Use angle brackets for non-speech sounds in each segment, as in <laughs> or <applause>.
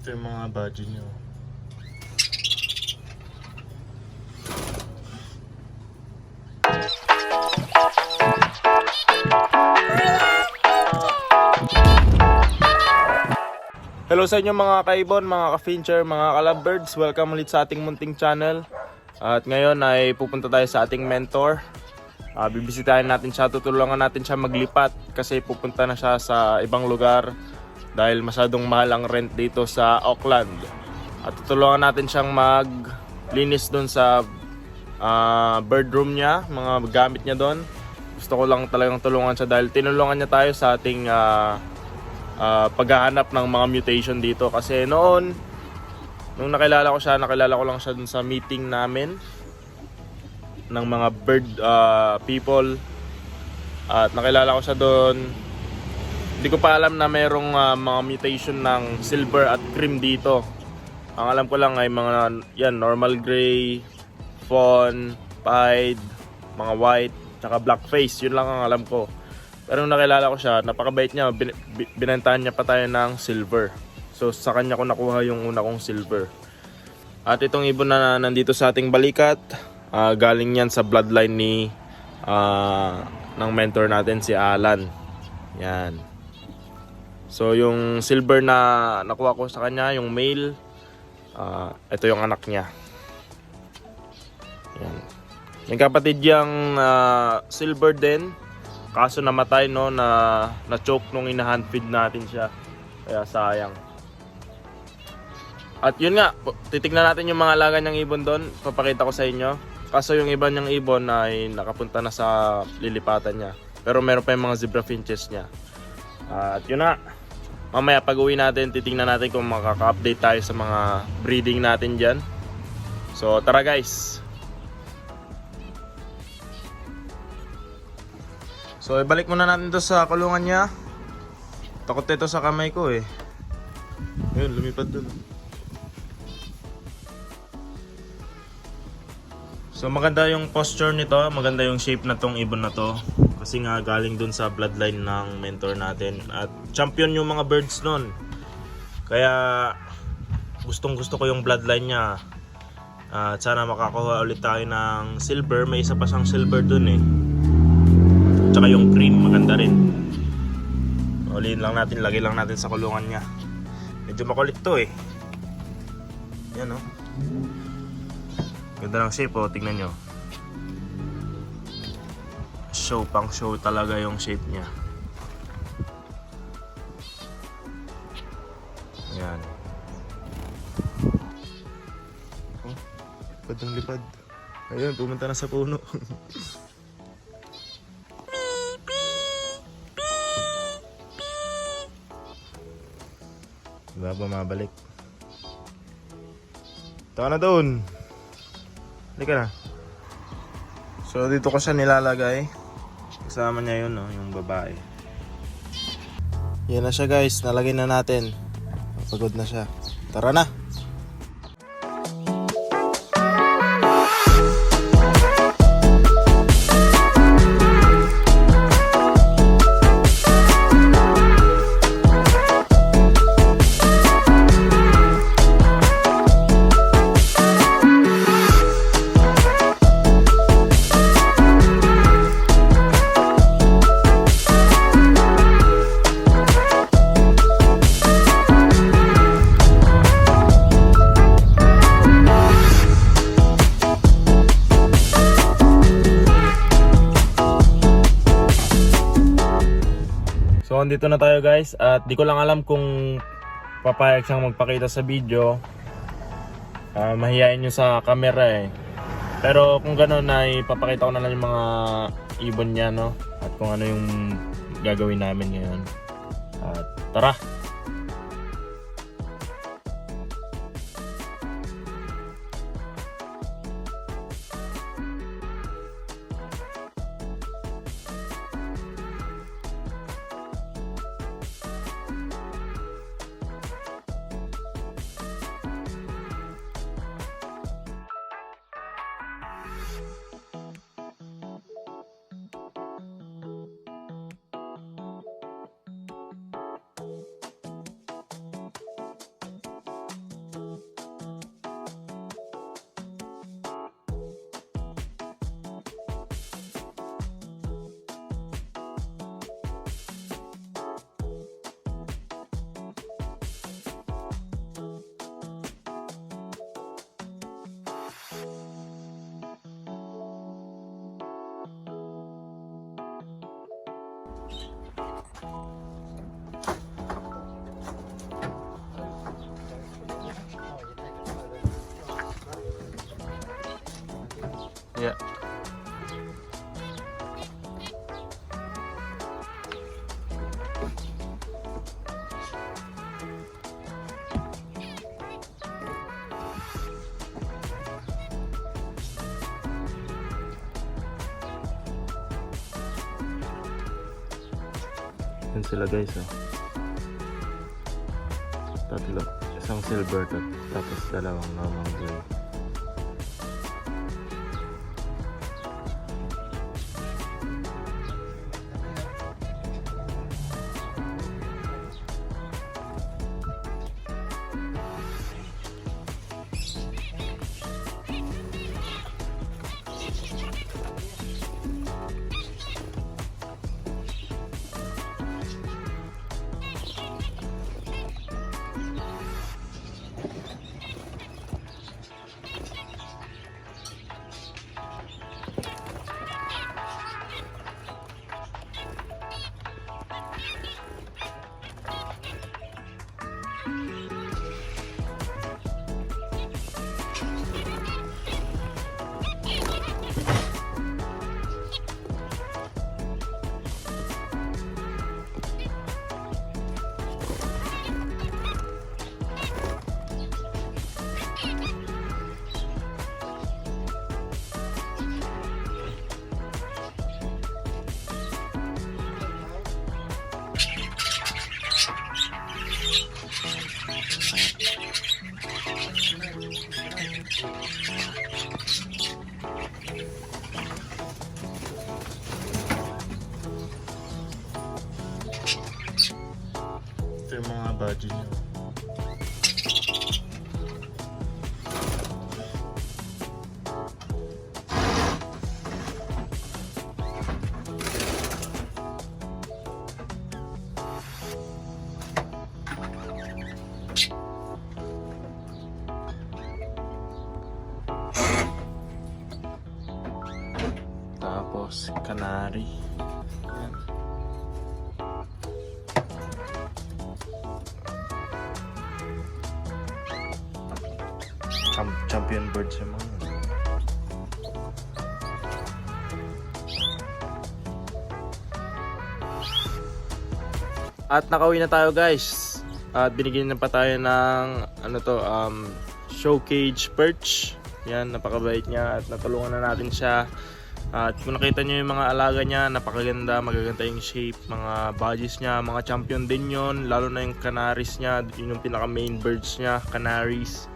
Ito yung mga budget nyo. Hello sa inyo mga kaibon, mga ka-fincher, mga ka-lovebirds. Welcome ulit sa ating munting channel. At ngayon ay pupunta tayo sa ating mentor. Uh, bibisitahin natin siya, tutulungan natin siya maglipat kasi pupunta na siya sa ibang lugar dahil masyadong mahal ang rent dito sa Auckland. At tutulungan natin siyang maglinis doon sa ah, bird room niya, mga gamit niya doon. Gusto ko lang talagang tulungan siya dahil tinulungan niya tayo sa ating ah, ah, paghahanap ng mga mutation dito kasi noon nung nakilala ko siya, nakilala ko lang siya dun sa meeting namin ng mga bird ah, people at nakilala ko siya doon hindi ko pa alam na mayroong ah, mga mutation ng silver at cream dito ang alam ko lang ay mga yan normal gray fawn pied mga white tsaka black face yun lang ang alam ko pero nung nakilala ko siya, napakabait niya. Bin- bi- binantahan niya pa tayo ng silver. So sa kanya ko nakuha yung una kong silver. At itong ibon na nandito sa ating balikat, ah, galing yan sa bloodline ni ah, ng mentor natin si Alan. Yan. So yung silver na nakuha ko sa kanya, yung male, ah, ito yung anak niya. Yan. May kapatid yung ah, silver din. Kaso namatay no na na choke nung ina-hand feed natin siya. Kaya sayang. At yun nga, titignan natin yung mga alaga niyang ibon doon. Papakita ko sa inyo. Kaso yung iba niyang ibon ay nakapunta na sa lilipatan niya. Pero meron pa yung mga zebra finches niya. At yun na. Mamaya pag uwi natin, titingnan natin kung makaka-update tayo sa mga breeding natin dyan. So tara guys. So ibalik muna natin to sa kulungan niya. Takot ito sa kamay ko eh. Ayun, lumipad dun. So maganda yung posture nito, maganda yung shape na tong ibon na to. Kasi nga galing dun sa bloodline ng mentor natin. At champion yung mga birds nun. Kaya gustong gusto ko yung bloodline niya. At sana makakuha ulit tayo ng silver. May isa pa siyang silver dun eh. Tsaka yung cream, maganda rin. Uliin lang natin, lagay lang natin sa kulungan niya. Medyo makulit to eh. Yan oh. Ganda ng shape oh, tingnan nyo. Show, pang show talaga yung shape niya. Yan. Oh, lipad ng lipad. Ayun, pumunta na sa puno. <laughs> Diba bumabalik? Ito na doon. Halika na. So dito ko siya nilalagay. Kasama niya yun, no? yung babae. Yan na siya guys, nalagay na natin. Pagod na siya. Tara na! So andito na tayo guys at di ko lang alam kung papayag siyang magpakita sa video. Ah, mahihain nyo sa camera eh. Pero kung gano'n ay papakita ko na lang yung mga ibon niya no at kung ano yung gagawin namin ngayon. At tara! Kaya. Yan sila guys oh. Tatlo. Isang silver tapos dalawang normal gray. Yung mga budget niyo. Tapos, canary. Champion birds yung mga. At nakauwi na tayo guys. At binigyan na pa tayo ng ano to, um, show cage perch. Yan, napakabait niya at natulungan na natin siya. At kung nakita niyo yung mga alaga niya, napakaganda, magaganda yung shape, mga bodies niya, mga champion din yon lalo na yung canaries niya, yun yung pinaka main birds niya, canaries.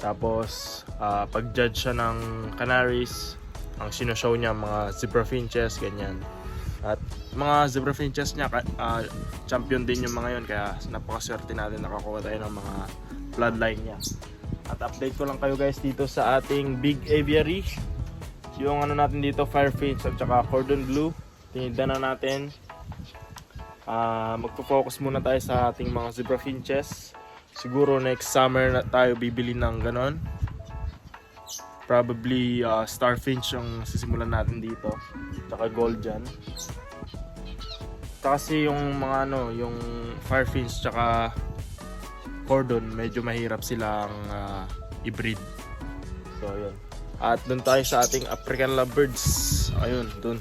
Tapos, ah, pag-judge siya ng canaries, ang sinoshow niya mga zebra finches, ganyan. At mga zebra finches niya, ah, champion din yung mga yon kaya napakaswerte natin nakakuha tayo ng mga bloodline niya. At update ko lang kayo guys dito sa ating big aviary. Yung ano natin dito, firefinch at saka cordon blue. Tinida na natin. Ah, magpo-focus muna tayo sa ating mga zebra finches. Siguro next summer na tayo bibili ng ganon. Probably ah, starfinch yung sisimulan natin dito. Tsaka gold dyan. Kasi yung mga ano, yung firefinch tsaka cordon, medyo mahirap silang ah, i-breed. So, yun. At doon tayo sa ating African lovebirds. Ayun, doon.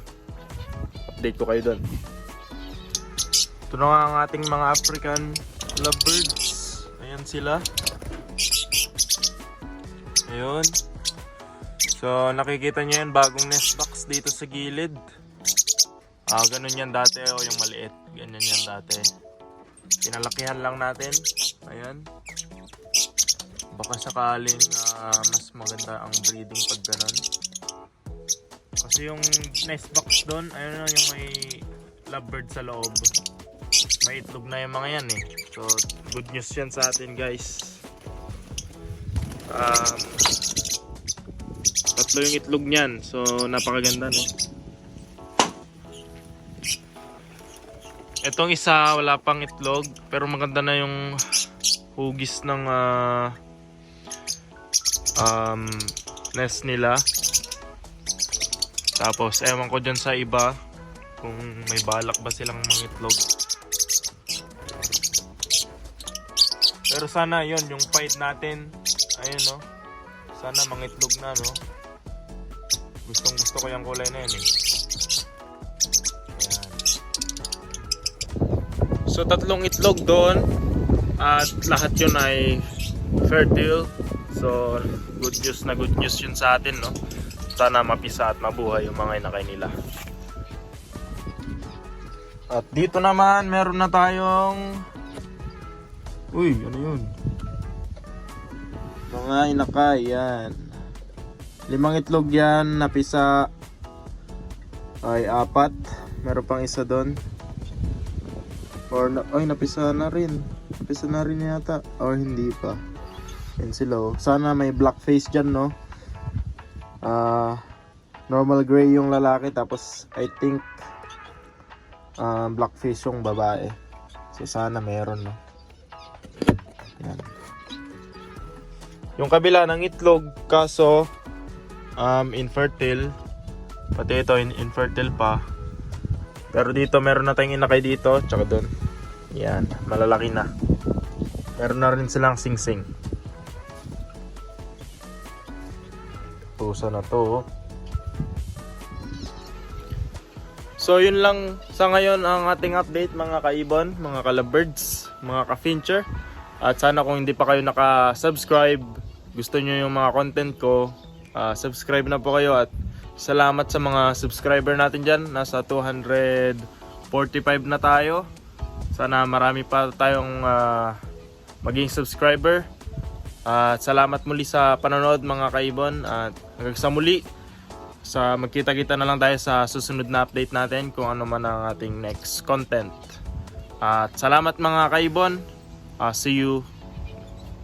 Update ko kayo doon. Ito na nga ang ating mga African lovebirds. Sila. Ayun. So, nakikita nyo yan, bagong nest box dito sa gilid. Ah, ganun yan dati, o yung maliit. Ganyan yan dati. Pinalakihan lang natin. Ayan. Baka sakaling ah, mas maganda ang breeding pag ganun. Kasi yung nest box doon, ayun na yung may lovebird sa loob. May itlog na yung mga yan eh. So, good news yan sa atin guys. Um, tatlo yung itlog niyan. So, napakaganda no. Etong isa, wala pang itlog. Pero maganda na yung hugis ng ah, um, nest nila. Tapos, ewan ko dyan sa iba kung may balak ba silang mangitlog. Pero sana yon yung fight natin, ayun no. Sana mangitlog na no. Gustong gusto ko yung kulay na yan eh. So tatlong itlog doon at lahat yun ay fertile. So good news na good news yun sa atin no. Sana mapisa at mabuhay yung mga inakay nila. At dito naman meron na tayong Uy, ano yun? Mga inakay, yan. Limang itlog yan, napisa ay apat. Meron pang isa doon. Or, na, ay, napisa na rin. Napisa na rin yata. Or hindi pa. Yan sila oh. Sana may black face dyan, no? Ah, normal gray yung lalaki. Tapos, I think, ah, black face yung babae. So, sana meron, no? Yung kabila ng itlog, kaso, um, infertile. Pati ito, in- infertile pa. Pero dito, meron na tayong inakay dito, tsaka doon. Yan, malalaki na. Meron na rin silang sing-sing. Pusa na to. oh. So yun lang sa ngayon ang ating update mga kaibon, mga kalabirds, mga ka-fincher. At sana kung hindi pa kayo naka-subscribe, gusto nyo yung mga content ko, ah, subscribe na po kayo at salamat sa mga subscriber natin dyan. Nasa 245 na tayo. Sana marami pa tayong ah, maging subscriber. At salamat muli sa panonood mga kaibon at hanggang sa muli sa magkita-kita na lang tayo sa susunod na update natin kung ano man ang ating next content. At salamat mga kaibon. Ah, see you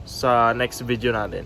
sa next video natin.